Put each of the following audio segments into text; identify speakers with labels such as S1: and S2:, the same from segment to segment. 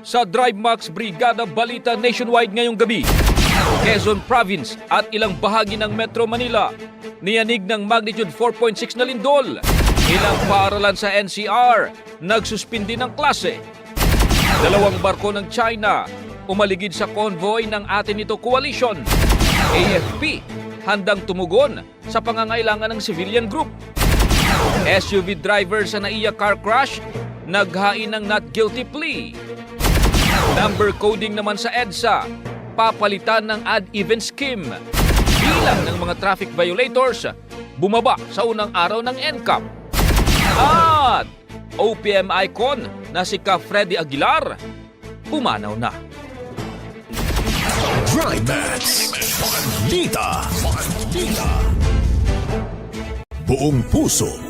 S1: Sa Drive Max Brigada Balita Nationwide ngayong gabi, Quezon Province at ilang bahagi ng Metro Manila niyanig ng magnitude 4.6 na lindol. Ilang paaralan sa NCR nagsuspindi ng klase. Dalawang barko ng China umaligid sa convoy ng atin nito coalition. AFP handang tumugon sa pangangailangan ng civilian group. SUV driver sa NAIA car crash naghain ng not guilty plea. Number coding naman sa EDSA, papalitan ng ad-even scheme. Bilang ng mga traffic violators, bumaba sa unang araw ng NCAP. At OPM icon na si Ka Freddy Aguilar, pumanaw na.
S2: Drive. Balita. Buong puso.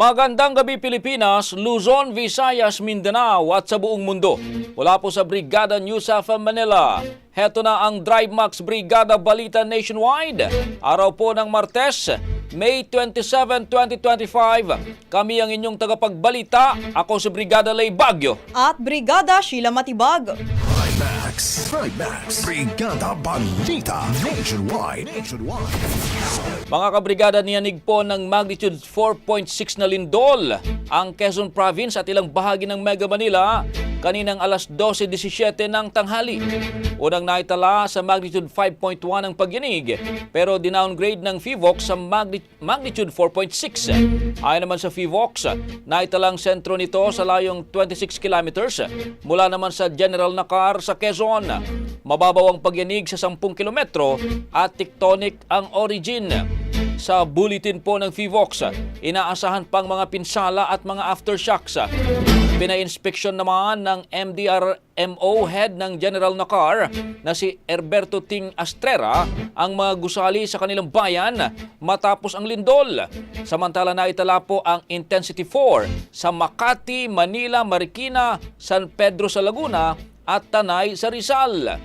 S1: Magandang gabi Pilipinas, Luzon, Visayas, Mindanao at sa buong mundo. Mula po sa Brigada News of Manila. Heto na ang Drive Max Brigada Balita Nationwide. Araw po ng Martes, May 27, 2025. Kami ang inyong tagapagbalita. Ako si Brigada Lay Bagyo.
S3: at Brigada Sheila Matibag.
S2: Max. Thrive Max. Brigada Balita Nationwide. Nationwide.
S1: Mga kabrigada niyanig po ng magnitude 4.6 na lindol ang Quezon Province at ilang bahagi ng Mega Manila kaninang alas 12.17 ng tanghali. Unang naitala sa magnitude 5.1 ang pagyanig pero dinowngrade ng FIVOX sa magni- magnitude 4.6. Ayon naman sa FIVOX, naitala ang sentro nito sa layong 26 kilometers mula naman sa General Nakar sa Quezon. Mababaw ang pagyanig sa 10 kilometro at tectonic ang origin. Sa bulletin po ng FIVOX, inaasahan pang mga pinsala at mga aftershocks. Pinainspeksyon naman ng MDRMO head ng General Nakar na si Herberto Ting Astrera ang mga gusali sa kanilang bayan matapos ang lindol. Samantala na itala po ang Intensity 4 sa Makati, Manila, Marikina, San Pedro sa Laguna at Tanay sa Rizal.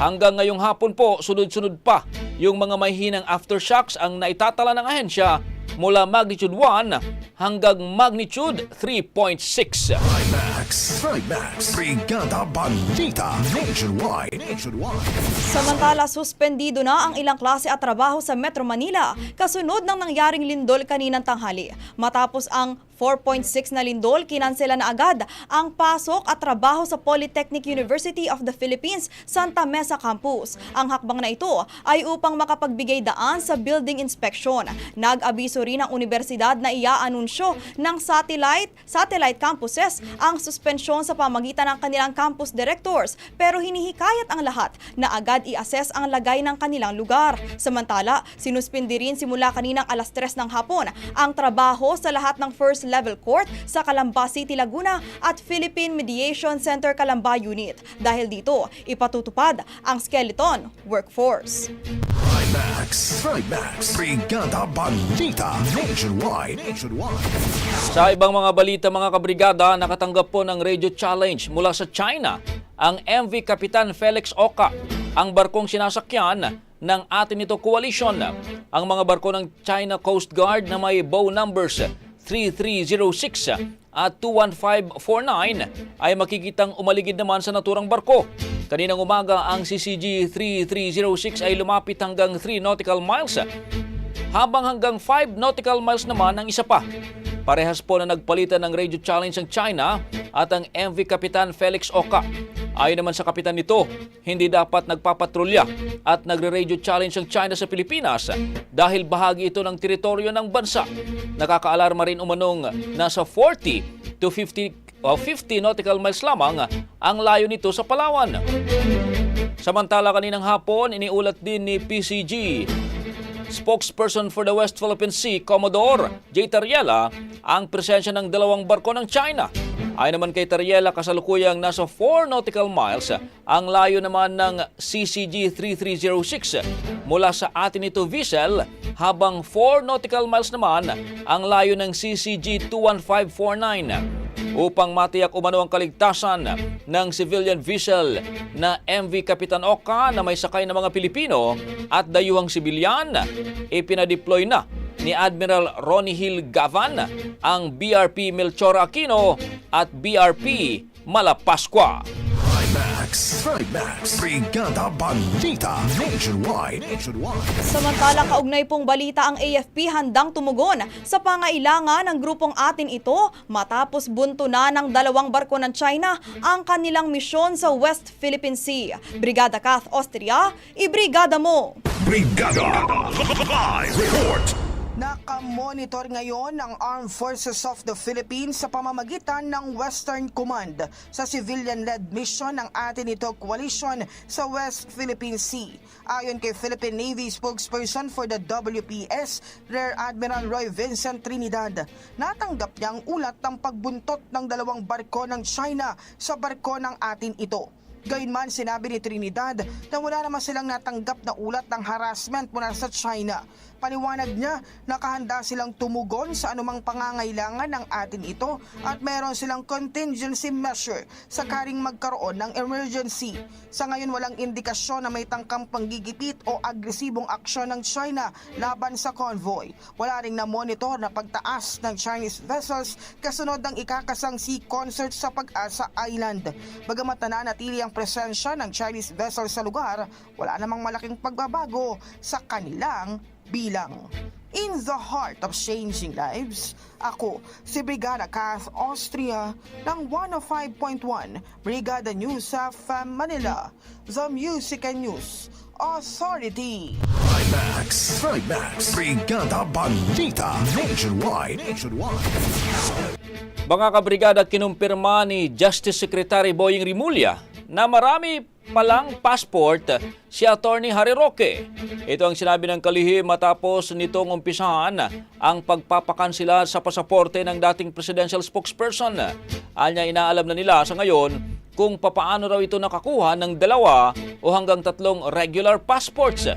S1: Hanggang ngayong hapon po, sunod-sunod pa yung mga mahihinang aftershocks ang naitatala ng ahensya mula magnitude 1 hanggang magnitude 3.6.
S4: Trimax, Trimax, Brigada Balita, Nationwide, Nationwide.
S3: Samantala, suspendido na ang ilang klase at trabaho sa Metro Manila kasunod ng nangyaring lindol kaninang tanghali. Matapos ang 4.6 na lindol, kinansela na agad ang pasok at trabaho sa Polytechnic University of the Philippines, Santa Mesa Campus. Ang hakbang na ito ay upang makapagbigay daan sa building inspection. Nag-abiso rin ang universidad na iaanunsyo ng satellite, satellite campuses ang suspensyon sa pamagitan ng kanilang campus directors pero hinihikayat ang lahat na agad i-assess ang lagay ng kanilang lugar. Samantala, sinuspindi rin simula kaninang alas 3 ng hapon ang trabaho sa lahat ng first level court sa Calamba City, Laguna at Philippine Mediation Center Calamba Unit. Dahil dito, ipatutupad ang skeleton workforce.
S4: Trimax, Trimax, Brigada Balita, Nationwide, Nationwide.
S1: Sa ibang mga balita mga kabrigada, nakatanggap po ng radio challenge mula sa China ang MV Kapitan Felix Oka, ang barkong sinasakyan ng atin nito coalition. Ang mga barko ng China Coast Guard na may bow numbers 3306 at 21549 ay makikitang umaligid naman sa naturang barko. Kaninang umaga, ang CCG 3306 ay lumapit hanggang 3 nautical miles habang hanggang 5 nautical miles naman ang isa pa. Parehas po na nagpalitan ng radio challenge ang China at ang MV Kapitan Felix Oka. Ayon naman sa kapitan nito, hindi dapat nagpapatrolya at nagre-radio challenge ang China sa Pilipinas dahil bahagi ito ng teritoryo ng bansa. Nakakaalarma rin umanong nasa 40 to 50 o 50 nautical miles lamang ang layo nito sa Palawan. Samantala kaninang hapon, iniulat din ni PCG spokesperson for the West Philippine Sea, Commodore J. Tariela, ang presensya ng dalawang barko ng China. Ayon naman kay Tariela, kasalukuyang nasa 4 nautical miles ang layo naman ng CCG 3306 mula sa atin ito vessel habang 4 nautical miles naman ang layo ng CCG 21549 upang matiyak umano ang kaligtasan ng civilian vessel na MV Kapitan Oka na may sakay ng mga Pilipino at dayuhang sibilyan, ipinadeploy na ni Admiral Ronnie Hill Gavan ang BRP Melchor Aquino at BRP Malapascua.
S4: Brigada Balita, Nationwide, Nationwide.
S3: Samantala kaugnay pong balita ang AFP handang tumugon sa pangailangan ng grupong atin ito matapos bunto na ng dalawang barko ng China ang kanilang misyon sa West Philippine Sea. Brigada Kath Austria, ibrigada mo!
S4: Brigada Live Report.
S5: Nakamonitor ngayon ang Armed Forces of the Philippines sa pamamagitan ng Western Command sa civilian-led mission ng atin ito coalition sa West Philippine Sea. Ayon kay Philippine Navy spokesperson for the WPS, Rear Admiral Roy Vincent Trinidad, natanggap niya ang ulat ng pagbuntot ng dalawang barko ng China sa barko ng atin ito. Gayunman, sinabi ni Trinidad na wala naman silang natanggap na ulat ng harassment mula sa China. Paniwanag niya, nakahanda silang tumugon sa anumang pangangailangan ng atin ito at meron silang contingency measure sa karing magkaroon ng emergency. Sa ngayon, walang indikasyon na may tangkang panggigipit o agresibong aksyon ng China laban sa convoy. Wala ring na-monitor na pagtaas ng Chinese vessels kasunod ng ikakasang sea concert sa Pag-asa Island. Bagamat nananatili ang presensya ng Chinese vessel sa lugar, wala namang malaking pagbabago sa kanilang bilang. In the heart of changing lives, ako si Brigada Kath Austria ng 105.1 Brigada News of Manila, The Music and News Authority.
S4: Trimax, Trimax, Brigada Balita, Nationwide, Nationwide.
S1: Mga kabrigada, kinumpirma ni Justice Secretary Boying Rimulya na marami palang passport si Attorney Harry Roque. Ito ang sinabi ng kalihim matapos nitong umpisahan ang pagpapakansila sa pasaporte ng dating presidential spokesperson. Anya inaalam na nila sa ngayon kung papaano raw ito nakakuha ng dalawa o hanggang tatlong regular passports.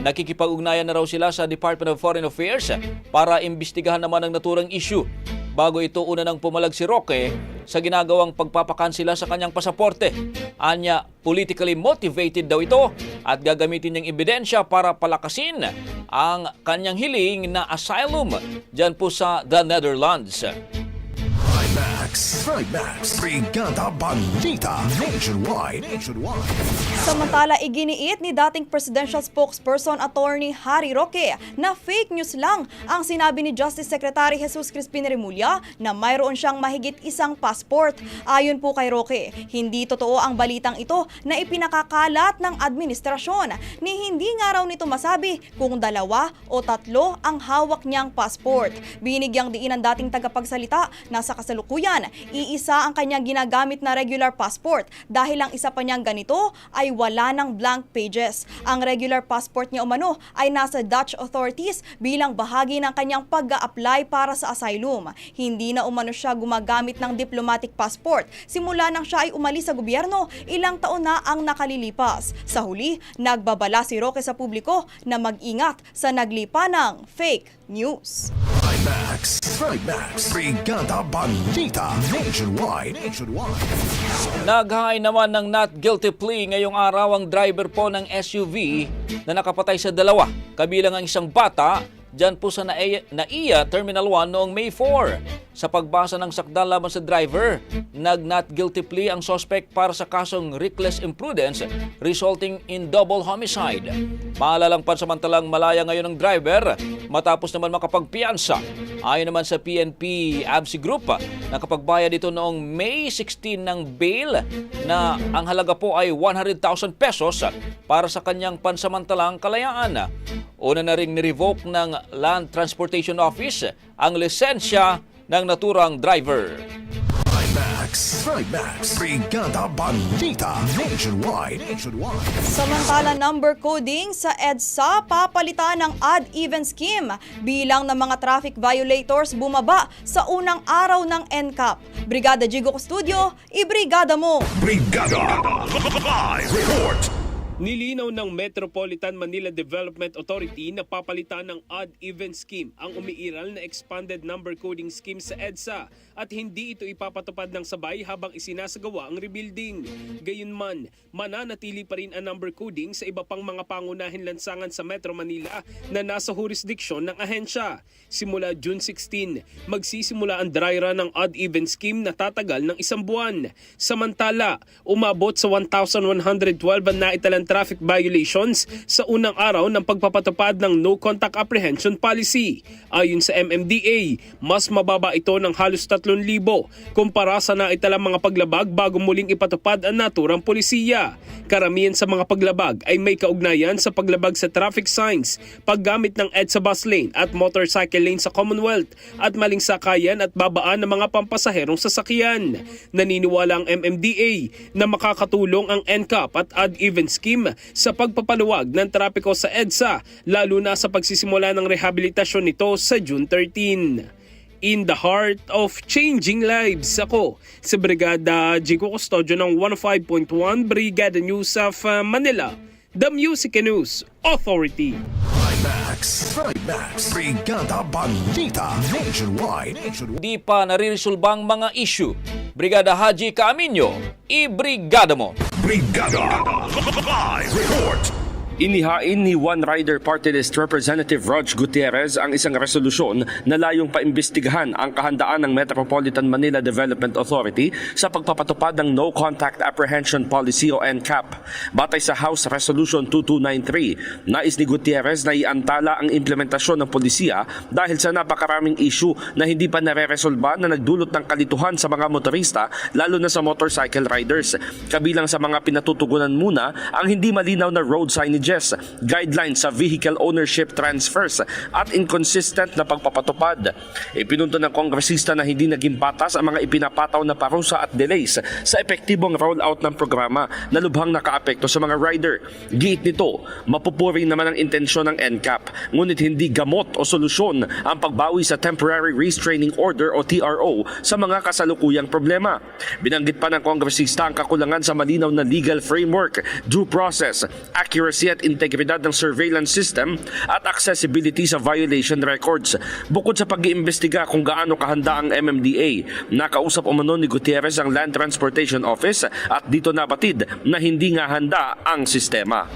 S1: Nakikipag-ugnayan na raw sila sa Department of Foreign Affairs para imbestigahan naman ang naturang issue bago ito una nang pumalag si Roque sa ginagawang pagpapakansila sa kanyang pasaporte. Anya, politically motivated daw ito at gagamitin niyang ebidensya para palakasin ang kanyang hiling na asylum dyan po sa the Netherlands.
S4: Trimax. Trimax. Brigada Balita. Nationwide. Nationwide.
S3: Samantala, iginiit ni dating presidential spokesperson attorney Harry Roque na fake news lang ang sinabi ni Justice Secretary Jesus Crispin Remulla na mayroon siyang mahigit isang passport. Ayon po kay Roque, hindi totoo ang balitang ito na ipinakakalat ng administrasyon ni hindi nga raw nito masabi kung dalawa o tatlo ang hawak niyang passport. Binigyang diin ng dating tagapagsalita na sa kasalukuyan, iisa ang kanyang ginagamit na regular passport dahil ang isa pa niyang ganito ay wala ng blank pages. Ang regular passport niya umano ay nasa Dutch authorities bilang bahagi ng kanyang pag apply para sa asylum. Hindi na umano siya gumagamit ng diplomatic passport simula nang siya ay umalis sa gobyerno ilang taon na ang nakalilipas. Sa huli, nagbabala si Roque sa publiko na mag-ingat sa naglipa ng fake news.
S4: Trimax. Trimax. Brigada Balita. Nationwide. Nationwide.
S1: Naghahay naman ng not guilty plea ngayong araw ang driver po ng SUV na nakapatay sa dalawa, kabilang ang isang bata dyan po sa NAIA, NAIA Terminal 1 noong May 4. Sa pagbasa ng sakdal laban sa driver, nag-not guilty plea ang suspect para sa kasong reckless imprudence resulting in double homicide. Maalalang pansamantalang malaya ngayon ng driver matapos naman makapagpiyansa. Ayon naman sa PNP ABSI Group, nakapagbayad ito noong May 16 ng bail na ang halaga po ay 100,000 pesos para sa kanyang pansamantalang kalayaan. Una na ring nirevoke ng Land Transportation Office ang lisensya ng naturang driver.
S4: Trimax. Trimax. Brigada Balita. Nationwide. Nationwide.
S3: Samantala number coding sa EDSA papalitan ng odd-even scheme bilang ng mga traffic violators bumaba sa unang araw ng NCAP. Brigada Jigo Studio, ibrigada mo!
S4: Brigada. Live report.
S6: Nilinaw ng Metropolitan Manila Development Authority na papalitan ng odd-even scheme ang umiiral na expanded number coding scheme sa EDSA at hindi ito ipapatupad ng sabay habang isinasagawa ang rebuilding. Gayunman, mananatili pa rin ang number coding sa iba pang mga pangunahin lansangan sa Metro Manila na nasa jurisdiksyon ng ahensya. Simula June 16, magsisimula ang dry run ng odd-even scheme na tatagal ng isang buwan. Samantala, umabot sa 1,112 ang naitalang traffic violations sa unang araw ng pagpapatupad ng No Contact Apprehension Policy. Ayon sa MMDA, mas mababa ito ng halos 3,000 kumpara sa naitalang mga paglabag bago muling ipatupad ang naturang polisiya. Karamihan sa mga paglabag ay may kaugnayan sa paglabag sa traffic signs, paggamit ng EDSA bus lane at motorcycle lane sa Commonwealth at maling sakayan at babaan ng mga pampasaherong sasakyan. Naniniwala ang MMDA na makakatulong ang NCAP at odd-even scheme sa pagpapaluwag ng trapiko sa EDSA lalo na sa pagsisimula ng rehabilitasyon nito sa June 13 in the heart of changing lives. Ako sa Brigada Jigo Custodio ng 105.1 Brigada News of uh, Manila, The Music and News Authority.
S4: Trimax. Trimax. Brigada Balita. Nationwide. Nationwide.
S1: Di pa nariresolbang mga issue. Brigada Haji Kaaminyo, ibrigada mo!
S4: Brigada. Live report.
S7: Inihain ni One Rider Party List Representative Rog Gutierrez ang isang resolusyon na layong paimbestigahan ang kahandaan ng Metropolitan Manila Development Authority sa pagpapatupad ng No Contact Apprehension Policy o NCAP. Batay sa House Resolution 2293, nais ni Gutierrez na iantala ang implementasyon ng polisiya dahil sa napakaraming issue na hindi pa nare-resolba na nagdulot ng kalituhan sa mga motorista lalo na sa motorcycle riders. Kabilang sa mga pinatutugunan muna ang hindi malinaw na road signages charges, guidelines sa vehicle ownership transfers at inconsistent na pagpapatupad. Ipinunto ng kongresista na hindi naging patas ang mga ipinapataw na parusa at delays sa epektibong rollout ng programa na lubhang nakaapekto sa mga rider. Giit nito, mapupuri naman ang intensyon ng NCAP, ngunit hindi gamot o solusyon ang pagbawi sa Temporary Restraining Order o TRO sa mga kasalukuyang problema. Binanggit pa ng kongresista ang kakulangan sa malinaw na legal framework, due process, accuracy at integridad ng surveillance system at accessibility sa violation records. Bukod sa pag-iimbestiga kung gaano kahanda ang MMDA, nakausap umano ni Gutierrez ang Land Transportation Office at dito nabatid na hindi nga handa ang sistema.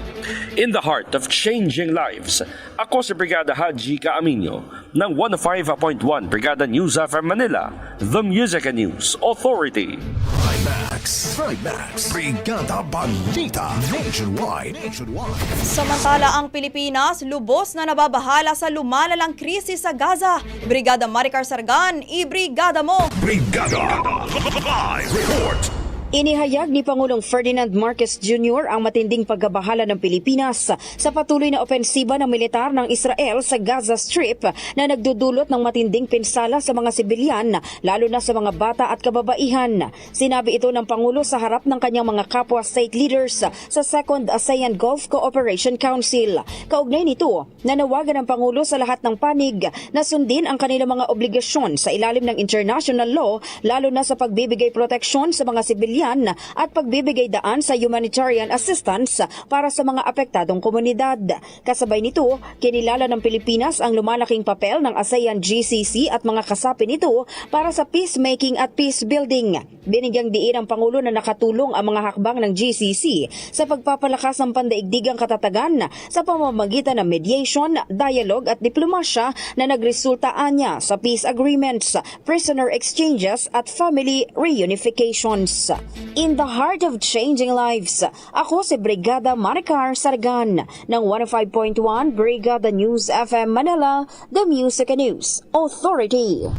S7: In the heart of changing lives, ako si Brigada Haji Kaaminyo ng 105.1 Brigada News FM Manila, The Music and News Authority.
S2: Trimax. Trimax. Brigada Balita. Nationwide. Nationwide.
S3: Samantala ang Pilipinas, lubos na nababahala sa lumalalang krisis sa Gaza. Brigada Maricar Sargan, i-brigada mo!
S4: Brigada Live Report
S8: Inihayag ni Pangulong Ferdinand Marcos Jr. ang matinding pagkabahala ng Pilipinas sa patuloy na opensiba ng militar ng Israel sa Gaza Strip na nagdudulot ng matinding pinsala sa mga sibilyan, lalo na sa mga bata at kababaihan. Sinabi ito ng Pangulo sa harap ng kanyang mga kapwa state leaders sa Second ASEAN Gulf Cooperation Council. Kaugnay nito, nanawagan ng Pangulo sa lahat ng panig na sundin ang kanilang mga obligasyon sa ilalim ng international law, lalo na sa pagbibigay proteksyon sa mga sibilyan at pagbibigay daan sa humanitarian assistance para sa mga apektadong komunidad. Kasabay nito, kinilala ng Pilipinas ang lumalaking papel ng ASEAN GCC at mga kasapi nito para sa peacemaking at peace building. Binigyang diin ang Pangulo na nakatulong ang mga hakbang ng GCC sa pagpapalakas ng pandaigdigang katatagan sa pamamagitan ng mediation, dialogue at diplomasya na nagresulta anya sa peace agreements, prisoner exchanges at family reunifications. In the heart of changing lives, ako si Brigada Maricar Sargan ng 105.1 Brigada News FM Manila, The Music and News Authority.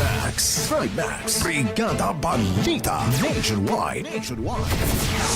S2: Trimax. Trimax. Brigada Balita. Nationwide. Nationwide.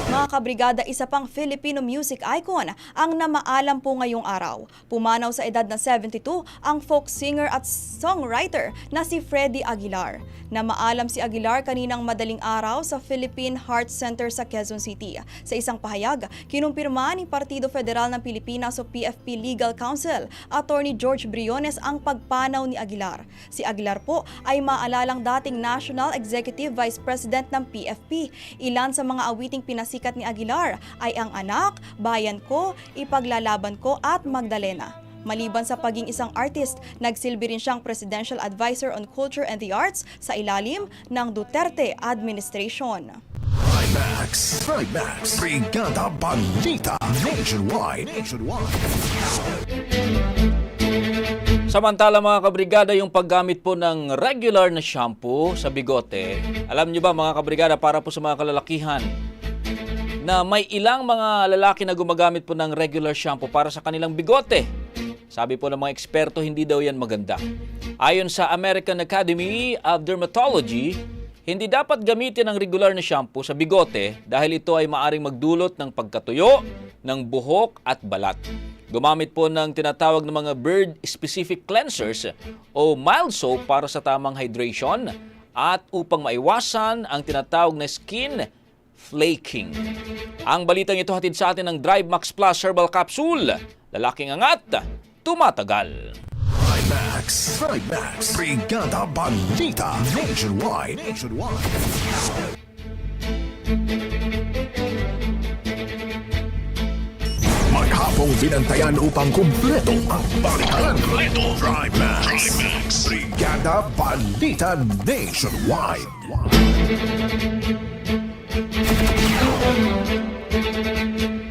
S3: Mga kabrigada, isa pang Filipino music icon ang namaalam po ngayong araw. Pumanaw sa edad na 72 ang folk singer at songwriter na si Freddie Aguilar. Namaalam si Aguilar kaninang madaling araw sa Philippine Heart Center sa Quezon City. Sa isang pahayag, kinumpirma ni Partido Federal ng Pilipinas o PFP Legal Counsel, Attorney George Briones ang pagpanaw ni Aguilar. Si Aguilar po ay maalalang dating National Executive Vice President ng PFP. Ilan sa mga awiting pinasikat ni Aguilar ay ang anak, bayan ko, ipaglalaban ko at Magdalena. Maliban sa paging isang artist, nagsilbi rin siyang Presidential Advisor on Culture and the Arts sa ilalim ng Duterte administration.
S2: Trimax. Trimax. Brigada Balita. Nationwide. Nationwide.
S1: Samantala mga kabrigada, yung paggamit po ng regular na shampoo sa bigote, alam nyo ba mga kabrigada, para po sa mga kalalakihan, na may ilang mga lalaki na gumagamit po ng regular shampoo para sa kanilang bigote. Sabi po ng mga eksperto, hindi daw yan maganda. Ayon sa American Academy of Dermatology, hindi dapat gamitin ang regular na shampoo sa bigote dahil ito ay maaring magdulot ng pagkatuyo ng buhok at balat. Gumamit po ng tinatawag na mga bird-specific cleansers o mild soap para sa tamang hydration at upang maiwasan ang tinatawag na skin flaking. Ang balitang ito hatid sa atin ng Drive Max Plus Herbal Capsule. Lalaking angat, tumatagal.
S2: Trimax. Trimax. Brigada Balita. Nationwide. Nationwide. Maghapong binantayan upang kumpleto ang balikan. Trimax. Brigada Balita Nationwide.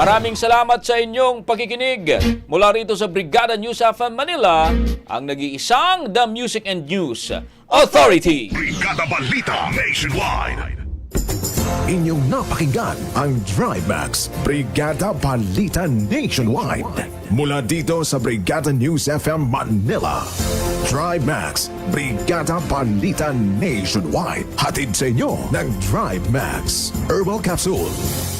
S1: Maraming salamat sa inyong pakikinig. Mula rito sa Brigada News FM Manila, ang nag-iisang The Music and News Authority.
S4: Brigada Balita Nationwide.
S2: Inyong napakinggan ang Drive Max Brigada Balita Nationwide. Mula dito sa Brigada News FM Manila. Drive Max Brigada Balita Nationwide. Hatid sa inyo ng Drive Max Herbal Capsule.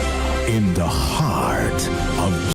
S2: in the heart of